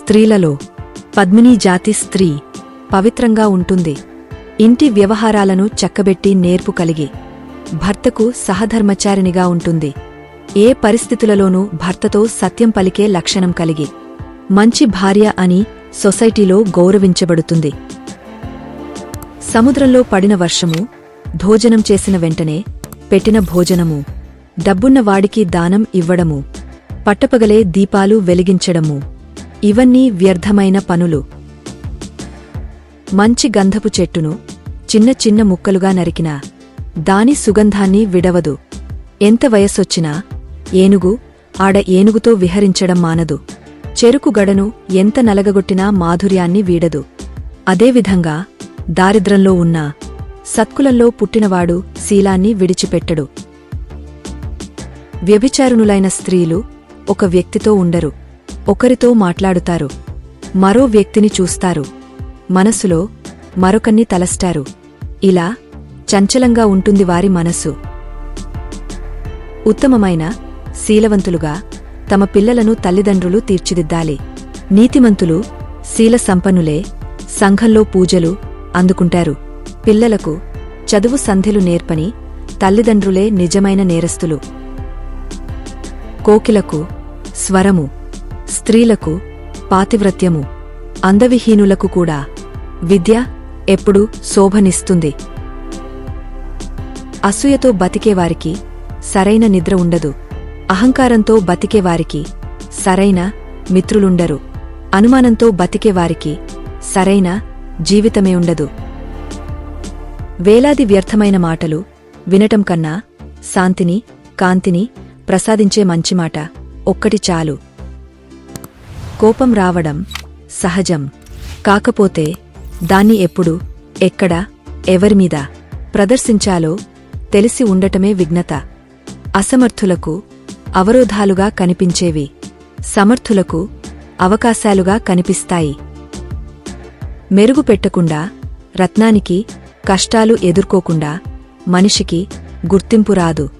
స్త్రీలలో పద్మినీ జాతి స్త్రీ పవిత్రంగా ఉంటుంది. ఇంటి వ్యవహారాలను చక్కబెట్టి నేర్పు కలిగి భర్తకు సహధర్మచారిణిగా ఉంటుంది. ఏ పరిస్థితులలోనూ భర్తతో సత్యం పలికే లక్షణం కలిగి మంచి భార్య అని సొసైటీలో గౌరవించబడుతుంది. సముద్రంలో పడిన వర్షము భోజనం చేసిన వెంటనే పెట్టిన భోజనము డబ్బున్న వాడికి దానం ఇవ్వడము పట్టపగలే దీపాలు వెలిగించడము. ఇవన్నీ వ్యర్థమైన పనులు. మంచి గంధపు చెట్టును చిన్న చిన్న ముక్కలుగా నరికినా దాని సుగంధాన్ని విడవదు. ఎంత వయసొచ్చినా ఏనుగు ఆడ ఏనుగుతో విహరించడం మానదు. చెరుకు గడను ఎంత నలగగొట్టినా మాధుర్యాన్ని వీడదు. అదేవిధంగా దారిద్రంలో ఉన్నా సత్కులంలో పుట్టినవాడు శీలాన్ని విడిచిపెట్టడు. వ్యభిచారుణులైన స్త్రీలు ఒక వ్యక్తితో ఉండరు. ఒకరితో మాట్లాడుతారు. మరో వ్యక్తిని చూస్తారు. మనసులో మరొకన్ని తలస్టారు ఇలా చంచలంగా ఉంటుంది వారి మనస్సు ఉత్తమమైన శీలవంతులుగా తమ పిల్లలను తల్లిదండ్రులు తీర్చిదిద్దాలి. నీతిమంతులు శీల సంపన్నులే సంఘంలో పూజలు అందుకుంటారు. పిల్లలకు చదువు సంధ్యలు నేర్పని తల్లిదండ్రులే నిజమైన నేరస్తులు. కోకిలకు స్వరము స్త్రీలకు పాతివ్రత్యము అందవిహీనులకు కూడా విద్య ఎప్పుడూ శోభనిస్తుంది. అసూయతో బతికేవారికి సరైన నిద్ర ఉండదు. అహంకారంతో బతికేవారికి సరైన మిత్రులుండరు. అనుమానంతో బతికేవారికి సరైన జీవితమే ఉండదు. వేలాది వ్యర్థమైన మాటలు వినటం కన్నా శాంతిని కాంతిని ప్రసాదించే మంచి మాట ఒక్కటి చాలు. కోపం రావడం సహజం. కాకపోతే దాన్ని ఎప్పుడు ఎక్కడ ఎవరిమీద ప్రదర్శించాలో తెలిసి ఉండటమే విఘ్నత. అసమర్థులకు అవరోధాలుగా కనిపించేవి సమర్థులకు అవకాశాలుగా కనిపిస్తాయి. మెరుగు పెట్టకుండా రత్నానికి కష్టాలు ఎదుర్కోకుండా మనిషికి గుర్తింపు రాదు.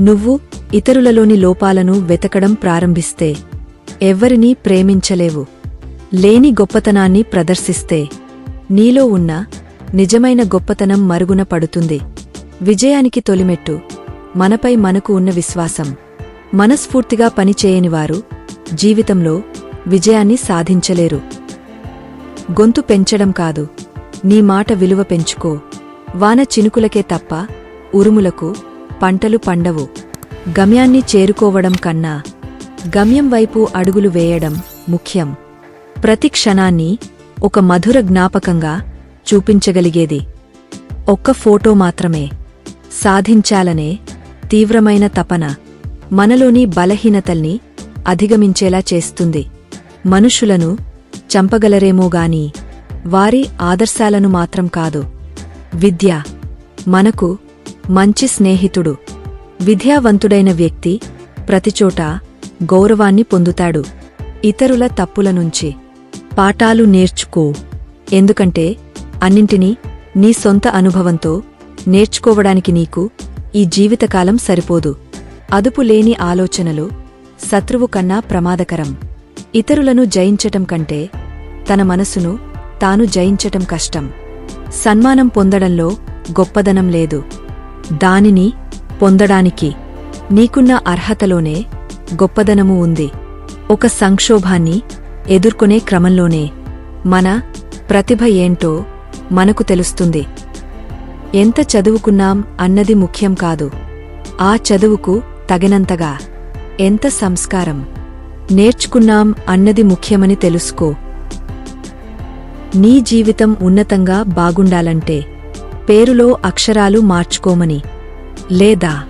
నువ్వు ఇతరులలోని లోపాలను వెతకడం ప్రారంభిస్తే ఎవ్వరినీ ప్రేమించలేవు. లేని గొప్పతనాన్ని ప్రదర్శిస్తే నీలో ఉన్న నిజమైన గొప్పతనం మరుగున పడుతుంది. విజయానికి తొలిమెట్టు మనపై మనకు ఉన్న విశ్వాసం. మనస్ఫూర్తిగా పనిచేయనివారు జీవితంలో విజయాన్ని సాధించలేరు. గొంతు పెంచడం కాదు నీ మాట విలువ పెంచుకో. వాన చినుకులకే తప్ప ఉరుములకు పంటలు పండవు. గమ్యాన్ని చేరుకోవడం కన్నా గమ్యం వైపు అడుగులు వేయడం ముఖ్యం. ప్రతి క్షణాన్ని ఒక మధుర జ్ఞాపకంగా చూపించగలిగేది. ఒక్క ఫోటో మాత్రమే. సాధించాలనే తీవ్రమైన తపన మనలోని బలహీనతల్ని అధిగమించేలా చేస్తుంది. మనుషులను చంపగలరేమోగాని వారి ఆదర్శాలను మాత్రం కాదు. విద్య మనకు మంచి స్నేహితుడు. విద్యావంతుడైన వ్యక్తి ప్రతిచోటా గౌరవాన్ని పొందుతాడు. ఇతరుల తప్పుల నుంచి పాఠాలు నేర్చుకో. ఎందుకంటే అన్నింటినీ నీ సొంత అనుభవంతో నేర్చుకోవడానికి నీకు ఈ జీవితకాలం సరిపోదు. అదుపు లేని ఆలోచనలు శత్రువు కన్నా ప్రమాదకరం. ఇతరులను జయించటం కంటే తన మనసును తాను జయించటం కష్టం. సన్మానం పొందడంలో గొప్పదనం లేదు. దానిని పొందడానికి నీకున్న అర్హతలోనే గొప్పదనము ఉంది. ఒక సంక్షోభాన్ని ఎదుర్కొనే క్రమంలోనే మన ప్రతిభ ఏంటో మనకు తెలుస్తుంది. ఎంత చదువుకున్నాం అన్నది ముఖ్యం కాదు. ఆ చదువుకు తగినంతగా ఎంత సంస్కారం నేర్చుకున్నాం అన్నది ముఖ్యమని తెలుసుకో. నీ జీవితం ఉన్నతంగా బాగుండాలంటే పేరులో అక్షరాలు మార్చుకోమని లేదా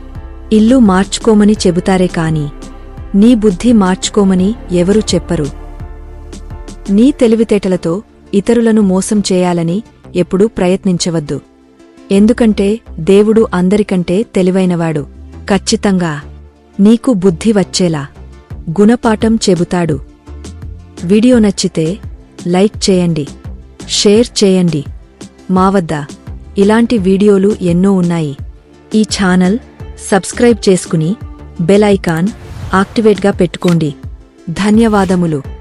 ఇల్లు మార్చుకోమని చెబుతారే కానీ నీ బుద్ధి మార్చుకోమని ఎవరూ చెప్పరు. నీ తెలివితేటలతో ఇతరులను మోసం చేయాలని ఎప్పుడూ ప్రయత్నించవద్దు. ఎందుకంటే దేవుడు అందరికంటే తెలివైనవాడు. ఖచ్చితంగా నీకు బుద్ధి వచ్చేలా గుణపాఠం చెబుతాడు. వీడియో నచ్చితే లైక్ చేయండి షేర్ చేయండి. మా వద్ద ఇలాంటి వీడియోలు ఎన్నో ఉన్నాయి. ఈ ఛానల్ సబ్స్క్రైబ్ చేసుకుని బెల్ ఐకాన్ యాక్టివేట్గా పెట్టుకోండి. ధన్యవాదములు.